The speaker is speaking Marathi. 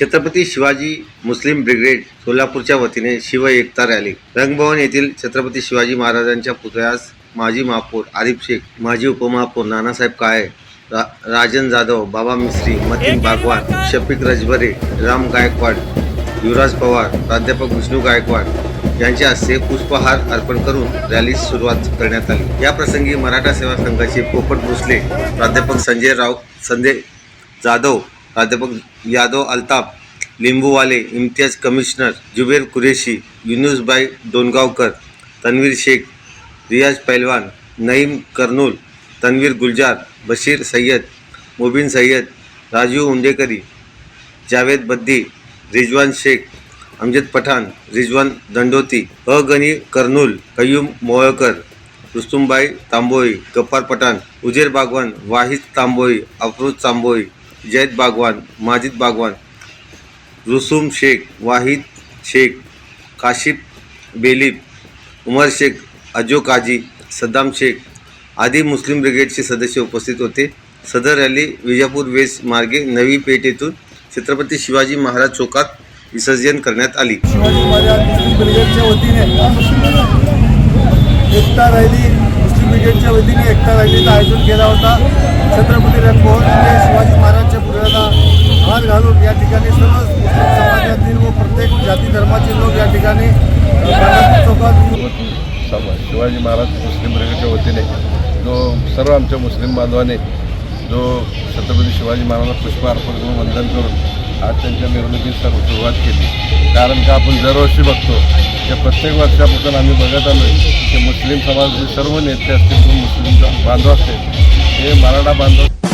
छत्रपती शिवाजी मुस्लिम ब्रिगेड सोलापूरच्या वतीने शिव एकता रॅली. रंगभवन येथील छत्रपती शिवाजी महाराजांच्या पुतळ्यास माजी महापौर आरिफ शेख माजी उपमहापौर नानासाहेब काळे रा राजन जाधव बाबा मिस्त्री मतीन बागवान शफिक रजबरे राम गायकवाड युवराज पवार प्राध्यापक विष्णू गायकवाड यांच्या हस्ते पुष्पहार अर्पण करून रॅलीस सुरुवात करण्यात आली. या प्रसंगी मराठा सेवा संघाचे पोपट भोसले प्राध्यापक संजय राव संजय जाधव प्राध्यापक यादव अल्ताफ लिंबूवाले इम्तियाज कमिशनर जुबेर कुरेशी युनुसबाई डोनगावकर तन्वीर शेख रियाज पैलवान नईम कर्नूल तन्वीर गुलजार बशीर सय्यद मुबीन सय्यद राजू उंडेकरी जावेद बद्दी रिजवान शेख अमजद पठाण रिजवान दंडोती अगनी कर्नूल कय्यूम मोळकर रुस्तुमबाई तांबोळी गप्पार पठाण उजेर बागवान वाहिद तांबोळी अफरोज तांबोळी जैद बागवान माजिद बागवान रुसूम शेख वाहिद शेख काशिफ बेलीफ उमर शेख अजो काजी सद्दाम शेख आदी मुस्लिम ब्रिगेडचे सदस्य उपस्थित होते. सदर रॅली विजापूर वेस्ट मार्गे नवी पेठ येथून छत्रपती शिवाजी महाराज चौकात विसर्जन करण्यात आली. शिवाजी महाराज मुस्लिम ब्रिगेडच्या वतीने एकता रॅली मुस्लिम ब्रिगेडच्या वतीने एकता रॅलीचं आयोजन केला होता. छत्रपती रणभवन चौकात शिवाजी महाराज मुस्लिम ब्रिगेडच्या वतीने जो सर्व आमच्या मुस्लिम बांधवाने जो छत्रपती शिवाजी महाराजांना पुष्प अर्पण करून वंदन करून आज त्यांच्या मिरवणुकीस सर्व सुरुवात केली. कारण का आपण दरवर्षी बघतो त्या प्रत्येक वर्षापासून आम्ही बघत आलो की मुस्लिम समाजाचे सर्व नेते असतील मुस्लिम बांधव असतील हे मराठा बांधव